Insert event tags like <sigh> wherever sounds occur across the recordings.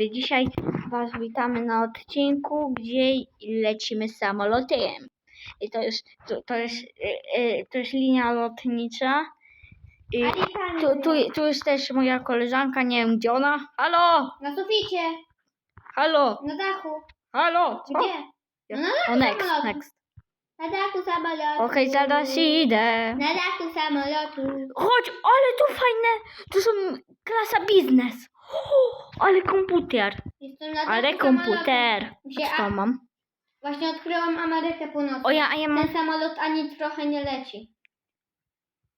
Dzisiaj Was witamy na odcinku, gdzie lecimy samolotem. I to jest, to, to jest, e, e, to jest linia lotnicza. I tu, tu, tu jest też moja koleżanka, nie wiem gdzie ona. Halo! Na suficie, Halo! na dachu. Halo! Co? Gdzie? No na dachu O, next, samolotu. next. Na dachu samolotu. Okej, zaraz idę. Na dachu samolotu. Chodź, ale tu fajne, tu są klasa biznes. <gasps> Ale komputer, Jestem na ale komputer. Gdzie Co a- mam? Właśnie odkryłam Amerykę Północną. O ja, a ja mam, Ten samolot ani trochę nie leci.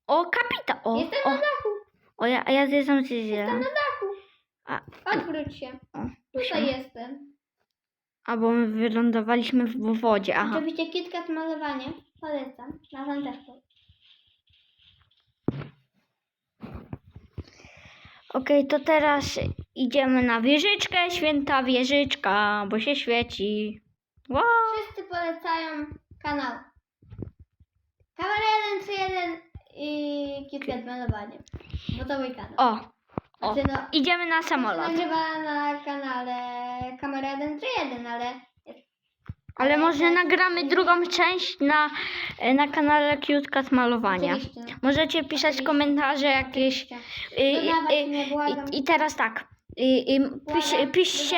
o kapita, o, Jestem o, na dachu. o ja, a ja zjeżdżam z Jestem na dachu. A, Odwróć się. o, Tutaj siema. jestem. A bo my wylądowaliśmy w wodzie, aha. Oczywiście KitKat malowanie. Polecam. Na wam też polecam. Okej, to teraz idziemy na wieżyczkę, święta wieżyczka, bo się świeci. Wow. Wszyscy polecają kanał. Kamera 131 i KitKat malowanie. Bo to mój kanał. O, o, Znaczy no, idziemy na samolot. Nagrywa na kanale Kamera 131, ale Ale może nagramy drugą część na, na kanale Cute Cat Malowania. Oczywiście. Możecie pisać komentarze jakieś. Y, mnie, błagam. i, I teraz tak. Y, y, pisz, piszcie,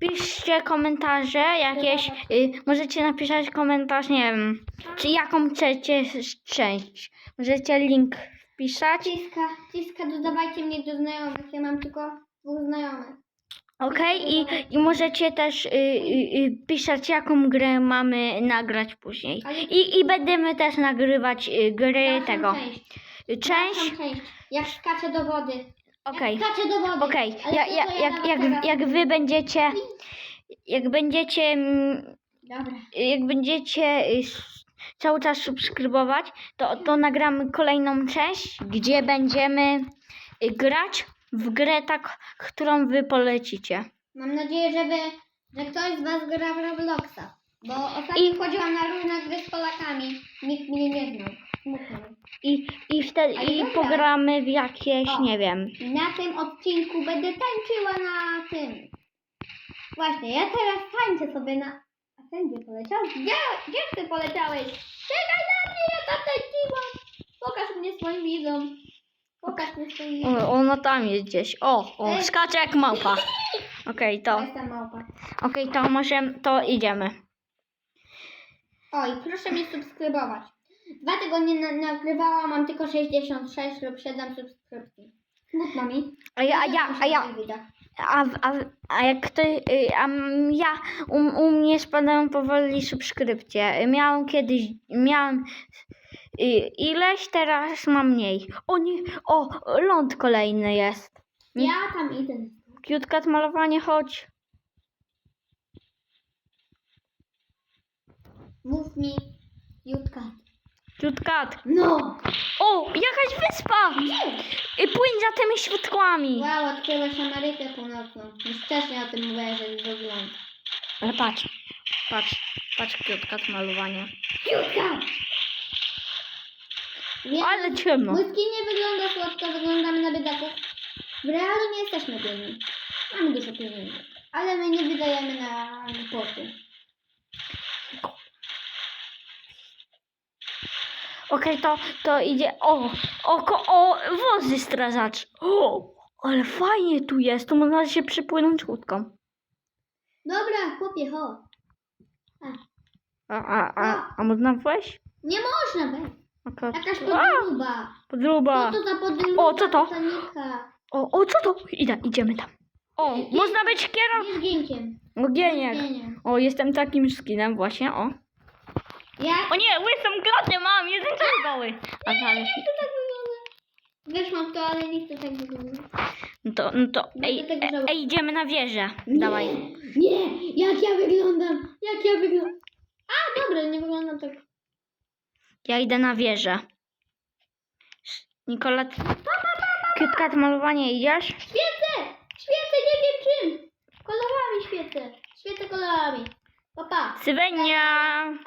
piszcie komentarze jakieś. Y, możecie napisać komentarz, nie wiem, czy jaką chcecie część. Możecie link wpisać. Ciska, ciska, dodawajcie mnie do znajomych. Ja mam tylko dwóch znajomych. Okej, i, i możecie też y, y, y, pisać, jaką grę mamy nagrać później. Ale- I, i będziemy też nagrywać y, gry Dalszą tego. Część. Część? Dalszą część. Jak skaczę do wody. Okej. Jak skaczę do wody. Okej, Ale ja, to, ja, jak, jak, jak wy będziecie, jak będziecie, mm, Dobra. jak będziecie y, s- cały czas subskrybować, to, to nagramy kolejną część, gdzie będziemy y, grać w grę tak, którą wy polecicie. Mam nadzieję, żeby, że ktoś z Was gra w Robloxa. Bo ostatnio I- wchodziłam na różne gry z Polakami. Nikt mnie nie znał. Smutno. I, i wtedy A i dobra. pogramy w jakieś, O. nie wiem. Na tym odcinku będę tańczyła na tym. Właśnie, ja teraz tańczę sobie na... A ten gdzie poleciał? Gdzie, gdzie ty poleciałeś? Czekaj na mnie, ja tam tańczyłam. Pokaż mnie swoim widzom. Pokaż swoim widzom. O, ona tam jest gdzieś. O, o, skacze jak małpa. Okej, To to, jestem małpa. okej, to możemy, to idziemy. O, i proszę mnie subskrybować. Dwa tygodnie na, nagrywałam, mam tylko 66 lub 7 subskrypcji. Smutno mi. A ja, a ja, a ja, A, a, a jak to, y, a m- ja, u, u mnie spadają powoli subskrypcje. Miałam kiedyś, miałam y, ileś, teraz mam mniej. O nie, o, ląd kolejny jest. Ja tam idę. Cat malowanie, chodź. Mów mi, Jutka. Cat. No! O, jakaś wyspa! Y, płyń za tymi światłami. Wow, odkryłeś Amerykę Północną. Już wcześniej o tym mówiłem, że jest wygląda. Ale patrz, patrz, patrz cat malowanie. Jutka! Ale ciemno. mój skin nie wygląda słodko, wyglądamy na biedaków. W realu nie jesteśmy biedni. Mamy dużo pieniędzy. Ale my nie wydajemy na głupoty. Okej, to, to idzie. O, o, ko, o, wozy strażacz. O, ale fajnie tu jest. Tu można się przypłynąć łódką. Dobra, chłopie, chodź. A, A, a, a, a można wejść? nie można wejść. Okej. Jakaś A, podróba. Podróba. Co to za podróba? O, co to? Titanica? O, o, co to? Idę, idziemy tam. O, można być kierowcą. Nie zdjęciem. Ogieniek. O, jestem takim skinem właśnie, o. Jak? O nie, łysą klatę mam, jestem cały goły. A dalej. to tak wygląda? Weszłam w to, ale nie chcę tak wygląda. No to, no to, ej, Będę żałować. ej, idziemy na wieżę. Dawaj. Nie, jak ja wyglądam? Jak ja wyglądam? A, dobra, nie wyglądam tak. Ja idę na wieżę. Nikola, KitKat malowanie idziesz? Świecę! Świecę, nie wiem czym. Kolorami świecę. Świecę kolorami. Papa. Sywenia!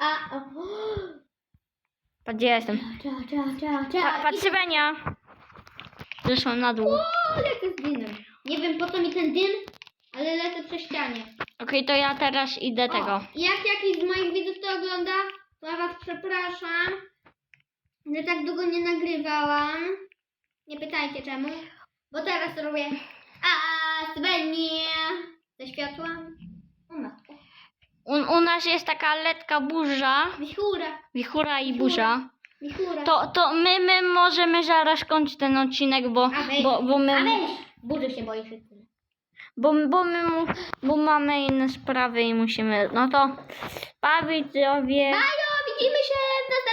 A, o. Patrz, gdzie jestem. Cza, cza, cza, cza. Pa, patrz, Sywenia! Zeszłam na dół. O, jak jest dynem. Nie wiem po co mi ten dym, ale nagranie. Okej, to ja teraz idę tego. O, jak jakiś z moich widzów to ogląda, to ja przepraszam, że tak długo nie nagrywałam. Nie pytajcie czemu, bo teraz robię a Svenie ze światła. O matko. U, u nas jest taka lekka burza, Wichura, wichura i burza. wichura. To, to my, my możemy zaraz kończyć ten odcinek, bo, A weź. bo, bo A my, weź, burzy się boisz. i tyle. bo, bo my mu, bo mamy inne sprawy i musimy, no to pa widzowie. Bajo, widzimy się w następnym